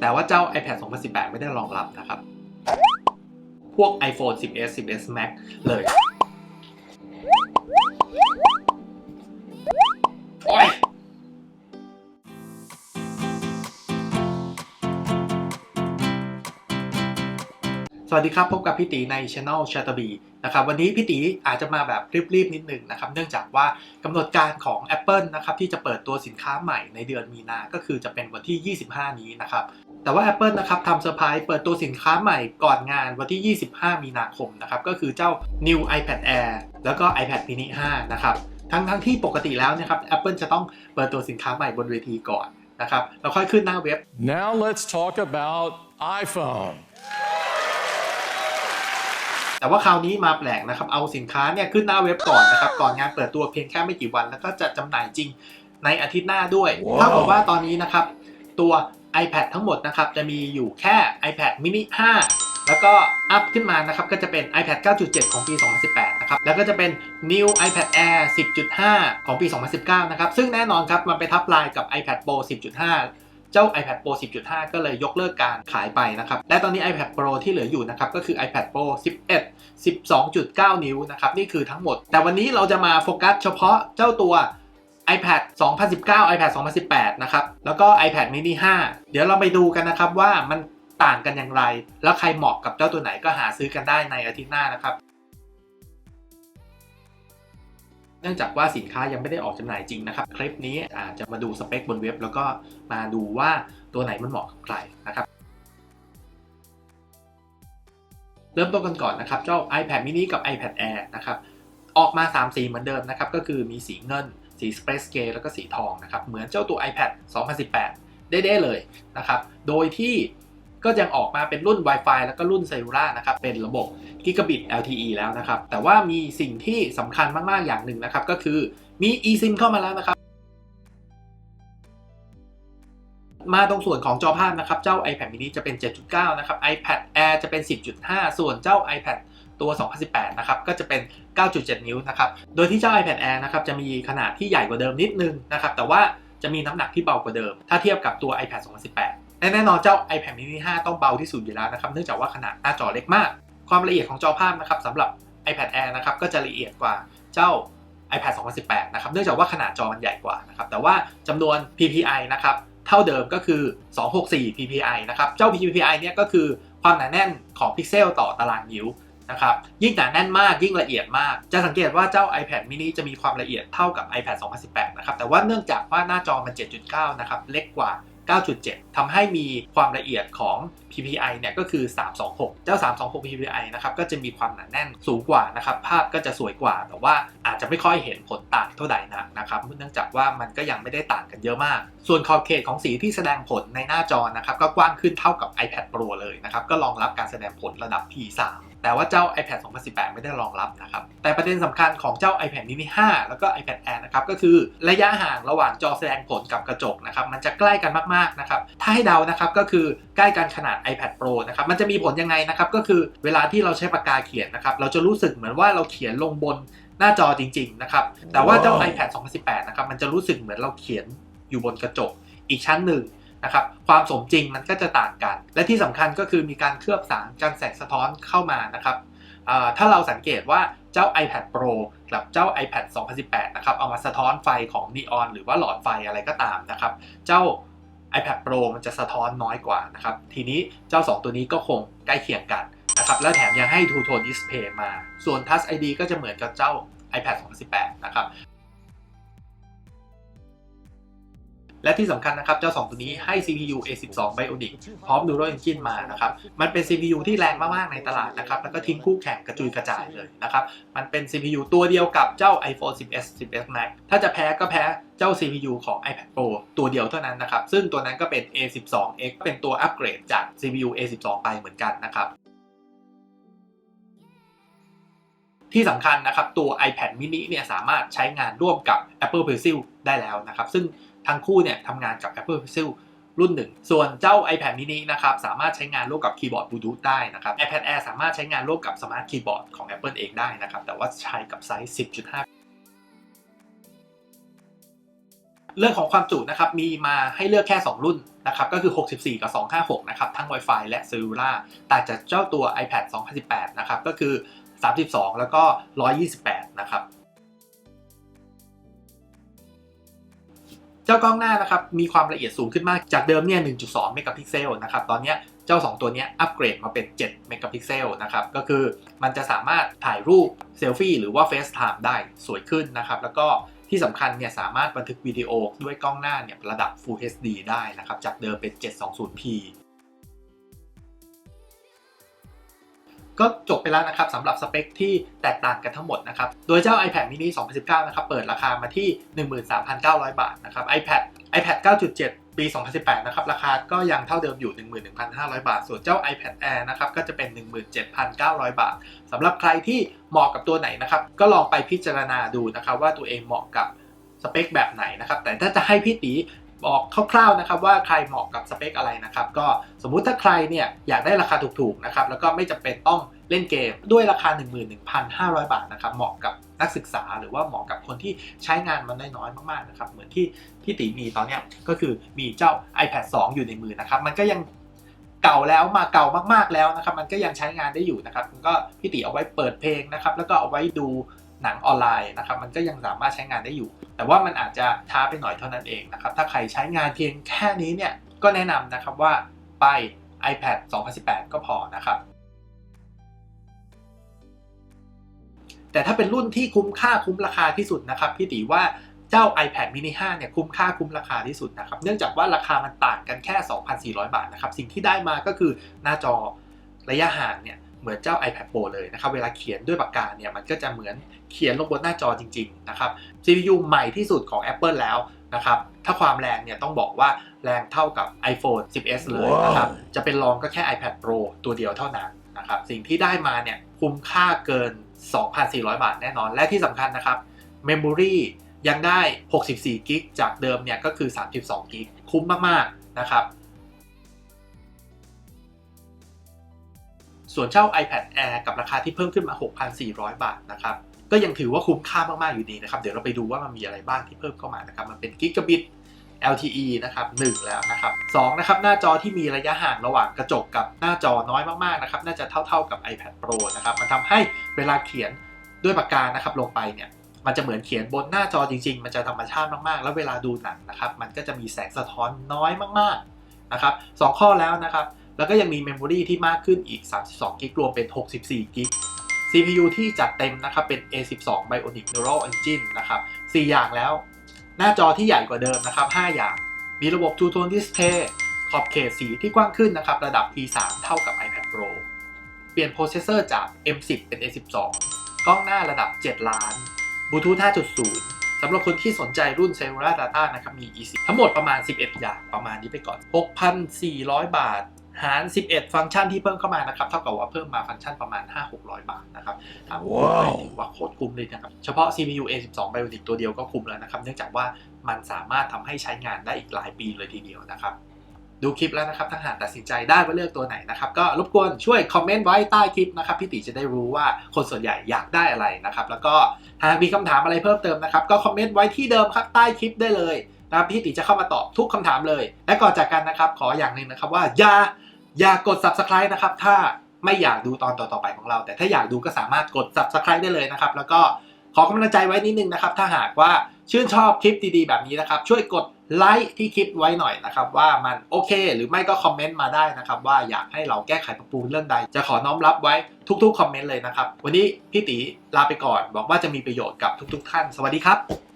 แต่ว่าเจ้า iPad 2018 ไม่ได้รองรับนะครับ พวก iPhone 10s 10s Max เลย โอ้ยสวัสดีครับ พบกับพี่ตีใน Channel c h a t t e r b y นะครับวันนี้พี่ตีอาจจะมาแบบรีบๆนิดหนึ่งนะครับเนื่องจากว่ากำหนดการของ Apple นะครับที่จะเปิดตัวสินค้าใหม่ในเดือนมีนา ก็คือจะเป็นวันที่ 25 นี้นะครับ แต่ว่า Apple นะครับทำเซอร์ไพรส์เปิดตัวสินค้าใหม่ก่อนงานวันที่ 25 มีนาคมนะครับก็คือเจ้า New iPad Air แล้วก็ iPad mini 5 นะครับทั้งทั้งที่ปกติแล้วนะครับ Apple จะต้องเปิดตัวสินค้าใหม่บนเวทีก่อนนะครับแล้วค่อยขึ้นหน้าเว็บ Now let's talk about iPhone. แต่ว่าคราวนี้มาแปลกนะครับ เอาสินค้าเนี่ยขึ้นหน้าเว็บก่อนนะครับ ก่อนงานเปิดตัวเพียงแค่ไม่กี่วัน แล้วก็จะจำหน่ายจริงในอาทิตย์หน้าด้วยว้าวถ้าบอกว่าตอนนี้นะครับ ตัว iPad ทั้งหมดนะครับจะมีอยู่แค่ iPad mini 5 แล้วก็อัพขึ้นมานะครับก็จะเป็น iPad 9.7 ของปี 2018 นะครับ แล้วก็จะเป็น New iPad Air 10.5 ของปี 2019 นะครับ ซึ่งแน่นอนครับมันไปทับลายกับ iPad Pro 10.5เจ้า iPad Pro 10.5 ก็เลยยกเลิกการขายไปนะครับ และตอนนี้ iPad Pro ที่เหลืออยู่นะครับ ก็คือ iPad Pro 11 12.9 นิ้วนะครับ นี่คือทั้งหมด แต่วันนี้เราจะมาโฟกัสเฉพาะเจ้าตัว iPad 2019 iPad 2018 นะครับ แล้วก็ iPad mini 5 เดี๋ยวเราไปดูกันนะครับว่ามันต่างกันอย่างไร แล้วใครเหมาะกับเจ้าตัวไหนก็หาซื้อกันได้ในอาทิตย์หน้านะครับ เนื่องจากว่าสินค้ายังไม่ได้ออกจำหน่ายจริงนะครับ คลิปนี้อาจจะมาดูสเปคบนเว็บ แล้วก็มาดูว่าตัวไหนมันเหมาะกับใครนะครับเริ่มต้นกันก่อนนะครับเจ้า iPad mini กับ iPad Air นะครับออกมา 3 สีเหมือนเดิมนะครับก็คือมีสีเงิน สี Space Gray แล้วก็สีทองนะครับ เหมือนเจ้าตัว iPad 2018 ได้ๆเลยนะครับ โดยที่ก็ยังออกมาเป็นรุ่น Wi-Fi แล้วก็รุ่น Cellular นะครับ เป็นระบบ Gigabit LTE แล้วนะครับ แต่ว่ามีสิ่งที่สำคัญมาก ๆ อย่างหนึ่งนะครับ ก็คือมี eSIM เข้ามาแล้วนะครับ มาตรงส่วนของจอภาพนะครับ เจ้า iPad mini จะเป็น 7.9 นะครับ iPad Air จะเป็น 10.5 ส่วนเจ้า iPad ตัว 2018 นะครับ ก็จะเป็น 9.7 นิ้วนะครับ โดยที่เจ้า iPad Air นะครับ จะมีขนาดที่ใหญ่กว่าเดิมนิดนึงนะครับ แต่ว่าจะมีน้ำหนักที่เบากว่าเดิม ถ้าเทียบกับตัว iPad 2018และแน่นอนเจ้า iPad mini 5 ต้องเบาที่สุดอยู่แล้วนะครับ เนื่องจากว่าขนาดหน้าจอเล็กมาก ความละเอียดของจอภาพนะครับสำหรับ iPad Air นะครับ ก็จะละเอียดกว่าเจ้า iPad 2018 นะครับ เนื่องจากว่าขนาดจอมันใหญ่กว่านะครับ แต่ว่าจำนวน PPI นะครับเท่าเดิมก็คือ 264 PPI นะครับ เจ้า PPI เนี่ยก็คือความหนาแน่นของพิกเซลต่อตารางนิ้ว นะครับ ยิ่งหนาแน่นมากยิ่งละเอียดมาก จะสังเกตว่าเจ้า iPad mini จะมีความละเอียดเท่ากับ iPad 2018 นะครับ แต่ว่าเนื่องจากว่าหน้าจอมัน 7.9 นะครับ เล็กกว่า 9.7ทำให้มีความละเอียดของ PPI เนี่ยก็คือ 326 เจ้า 326 PPI นะครับก็จะมีความหนาแน่นสูงกว่านะครับ ภาพก็จะสวยกว่า แต่ว่าอาจจะไม่ค่อยเห็นผลต่างเท่าใดนักนะครับเนื่องจากว่ามันก็ยังไม่ได้ต่างกันเยอะมาก ส่วนขอบเขตของสีที่แสดงผลในหน้าจอนะครับก็กว้างขึ้นเท่ากับ iPad Pro เลยนะครับก็รองรับการแสดงผลระดับ P3 แต่ว่าเจ้า iPad 2018 ไม่ได้รองรับนะครับ แต่ประเด็นสำคัญของเจ้า iPad mini 5 แล้วก็ iPad Air นะครับ ก็คือระยะห่างระหว่างจอแสดงผลกับกระจกนะครับ มันจะใกล้กันมากๆนะครับ ถ้าให้เดานะครับก็คือใกล้กันขนาด iPad Pro นะครับ มันจะมีผลยังไงนะครับ ก็คือเวลาที่เราใช้ปากกาเขียนนะครับ เราจะรู้สึกเหมือนว่าเราเขียนลงบนหน้าจอจริง ๆ นะครับ แต่ว่าเจ้า iPad 2018 นะครับ มันจะรู้สึกเหมือนเราเขียนอยู่บนกระจกอีกชั้นหนึ่ง นะครับความสมจริงมันก็จะต่างกัน และที่สำคัญก็คือมีการเคลือบสารกันแสงสะท้อนเข้ามานะครับถ้าเราสังเกตว่าเจ้า iPad Pro กับเจ้า iPad 2018 นะครับ เอามาสะท้อนไฟของนีออนหรือว่าหลอดไฟอะไรก็ตามนะครับ เจ้า iPad Pro มันจะสะท้อนน้อยกว่านะครับ ทีนี้เจ้า 2 ตัวนี้ก็คงใกล้เคียงกันนะครับ แล้วแถมยังให้ Two Tone Display มา ส่วน Touch ID ก็จะเหมือนกับเจ้า iPad 2018 นะครับ และที่สำคัญนะครับเจ้า 2 ตัวนี้ให้ CPU A12 Bionic พร้อม Neural Engine มานะครับ มันเป็น CPU ที่แรงมาก ๆ ในตลาดนะครับ แล้วก็ทิ้งคู่แข่งกระจุยกระจายเลยนะครับ มันเป็น CPU ตัวเดียวกับเจ้า iPhone 10s 10s Max ถ้าจะแพ้ก็แพ้เจ้า CPU ของ iPad Pro ตัวเดียวเท่านั้นนะครับ ซึ่งตัวนั้นก็เป็น A12X เป็นตัวอัปเกรดจาก CPU A12 ไปเหมือนกันนะครับที่สำคัญนะครับตัว iPad mini เนี่ยสามารถใช้งานร่วมกับ Apple Pencil ได้แล้วนะครับ ซึ่ง ทั้งคู่เนี่ยทำงานกับ Apple Pencil รุ่นหนึ่ง ส่วนเจ้า iPad mini นะครับ สามารถใช้งานร่วมกับคีย์บอร์ดบลูทูธได้นะครับ iPad Air สามารถใช้งานร่วมกับสมาร์ทคีย์บอร์ดของ Apple เองได้นะครับ แต่ว่าใช้กับไซส์ 10.5เรื่องของความจุนะครับมีมาให้เลือกแค่ 2 รุ่นนะครับก็คือ 64 กับ 256 นะครับทั้ง Wi-Fi และ Cellular ต่จากเจ้าตัว iPad 2018 นะครับก็คือ 32 แล้วก็ 128 นะครับ เจ้ากล้องหน้านะครับมีความละเอียดสูงขึ้นมากจากเดิมเนี่ย 1.2 เมกะพิกเซลนะครับตอนนี้เจ้า 2 ตัวนี้อัปเกรดมาเป็น 7 เมกะพิกเซลนะครับก็คือมันจะสามารถถ่ายรูปเซลฟี่หรือว่า FaceTime ได้สวยขึ้นนะครับแล้วก็ที่สำคัญเนี่ยสามารถบันทึกวิดีโอด้วยกล้องหน้าเนี่ยระดับ Full HD ได้นะครับจากเดิมเป็น 720p ก็จบไปแล้วนะครับสำหรับสเปคที่แตกต่างกันทั้งหมดนะครับ โดยเจ้า iPad mini 2019 นะครับ เปิดราคามาที่ 13,900 บาทนะครับ iPad iPad 9.7 ปี 2018 นะครับ ราคาก็ยังเท่าเดิมอยู่ 11,500 บาท ส่วนเจ้า iPad Air นะครับ ก็จะเป็น 17,900 บาทสำหรับใครที่เหมาะกับตัวไหนนะครับ ก็ลองไปพิจารณาดูนะครับว่าตัวเองเหมาะกับสเปคแบบไหนนะครับ แต่ถ้าจะให้พี่ตี บอกคร่าวๆนะครับว่าใครเหมาะกับสเปคอะไรนะครับก็สมมุติถ้าใครเนี่ยอยากได้ราคาถูกๆนะครับแล้วก็ไม่จำเป็นต้องเล่นเกมด้วยราคา 11,500 บาทนะครับเหมาะกับนักศึกษาหรือว่าเหมาะกับคนที่ใช้งานมันน้อยๆมากๆนะครับเหมือนที่พี่ตีมีตอนเนี้ยก็คือมีเจ้า iPad 2 อยู่ในมือนะครับมันก็ยังเก่าแล้วมาเก่ามากๆแล้วนะครับมันก็ยังใช้งานได้อยู่นะครับก็พี่ตีเอาไว้เปิดเพลงนะครับแล้วก็เอาไว้ดู หนังออนไลน์นะครับมันก็ยังสามารถใช้งานได้อยู่ แต่ว่ามันอาจจะช้าไปหน่อยเท่านั้นเองนะครับถ้าใครใช้งานเพียงแค่นี้เนี่ยก็แนะนำนะครับว่าไป iPad 2018 ก็พอนะครับแต่ถ้าเป็นรุ่นที่คุ้มค่าคุ้มราคาที่สุดนะครับพี่ตีว่าเจ้า iPad mini 5 เนี่ยคุ้มค่าคุ้มราคาที่สุดนะครับเนื่องจากว่าราคามันต่างกันแค่ 2,400 บาทนะครับสิ่งที่ได้มาก็คือหน้าจอระยะห่างเนี่ย เหมือนเจ้า iPad Pro เลยนะครับ เวลาเขียนด้วยปากกาเนี่ยมันก็จะเหมือนเขียนลงบนหน้าจอจริงๆนะครับ CPU ใหม่ที่สุดของ Apple แล้วนะครับ ถ้าความแรงเนี่ยต้องบอกว่าแรงเท่ากับ iPhone 10s เลยนะครับ จะเป็นรองก็แค่ iPad Pro ตัวเดียวเท่านั้นนะครับ สิ่งที่ได้มาเนี่ยคุ้มค่าเกิน 2,400 บาทแน่นอน และที่สำคัญนะครับ Memory ยังได้ 64 กิก จากเดิมเนี่ยก็คือ 32 กิก คุ้มมากๆนะครับ ส่วนเจ้า iPad Air กับราคาที่เพิ่มขึ้นมา 6,400 บาทนะครับก็ยังถือว่าคุ้มค่ามาก ๆ อยู่ดีนะครับ เดี๋ยวเราไปดูว่ามันมีอะไรบ้างที่เพิ่มเข้ามานะครับ มันเป็นกิกะบิต LTE นะครับ1แล้วนะครับ2นะครับหน้าจอที่มีระยะห่างระหว่างกระจกกับหน้าจอน้อยมาก ๆ นะครับ น่าจะเท่า ๆกับ iPad Pro นะครับ มันทำให้เวลาเขียนด้วยปากกานะครับลงไปเนี่ย มันจะเหมือนเขียนบนหน้าจอจริง ๆ มันจะธรรมชาติมาก ๆ แล้วเวลาดูหนังนะครับ มันก็จะมีแสงสะท้อนน้อยมาก ๆ นะครับสองข้อแล้วนะครับ แล้วก็ยังมีเมมโมรีที่มากขึ้นอีก 32 กิกรวมเป็น 64 กิก CPU ที่จัดเต็มนะครับ เป็น A12 Bionic Neural Engine นะครับ4อย่างแล้ว หน้าจอที่ใหญ่กว่าเดิมนะครับ 5 อย่าง มีระบบ Two Tone Display ขอบเขตสีที่กว้างขึ้นนะครับ ระดับ P3 เท่ากับ iPad Pro เปลี่ยนโปรเซสเซอร์จาก M10 เป็น A12 กล้องหน้าระดับ 7 ล้านบลูทูธ5.0สำหรับคนที่สนใจรุ่น Cellular Data นะครับ มี e ทั้งหมดประมาณ 11 อย่างประมาณนี้ไปก่อน 6,400 บาท หาร 11 ฟังก์ชันที่เพิ่มเข้ามานะครับ เท่ากับว่าเพิ่มมาฟังก์ชันประมาณ 5-600 บาทนะครับถามว่าว้าวถือว่าโคตรคุ้มเลยนะครับ เฉพาะ CPU A12 Bionic ตัวเดียวก็คุ้มแล้วนะครับ เนื่องจากว่ามันสามารถทำให้ใช้งานได้อีกหลายปีเลยทีเดียวนะครับ ดูคลิปแล้วนะครับถ้าหากตัดสินใจได้ว่าเลือกตัวไหนนะครับ ก็รบกวนช่วยคอมเมนต์ไว้ใต้คลิปนะครับ พี่ติจะได้รู้ว่าคนส่วนใหญ่อยากได้อะไรนะครับ แล้วก็หากมีคำถามอะไรเพิ่มเติมนะครับ ก็คอมเมนต์ไว้ที่เดิมครับใต้คลิปได้เลยนะครับพี่ติจะเข้ามาตอบทุกคำถามเลย และก่อนจากกันนะครับ ขออย่างหนึ่งนะครับว่าอย่า อย่ากด subscribe นะครับ ถ้าไม่อยากดูตอนต่อๆไปของเรา แต่ถ้าอยากดูก็สามารถกด subscribe ได้เลยนะครับ แล้วก็ขอกำลังใจไว้นิดนึงนะครับ ถ้าหากว่าชื่นชอบคลิปดีๆแบบนี้นะครับ ช่วยกดไลค์ที่คลิปไว้หน่อยนะครับ ว่ามันโอเค หรือไม่ก็คอมเมนต์มาได้นะครับ ว่าอยากให้เราแก้ไขปรับปรุงเรื่องใด จะขอน้อมรับไว้ทุกๆคอมเมนต์เลยนะครับ วันนี้พี่ตีลาไปก่อน บอกว่าจะมีประโยชน์กับทุก ๆ ท่าน สวัสดีครับ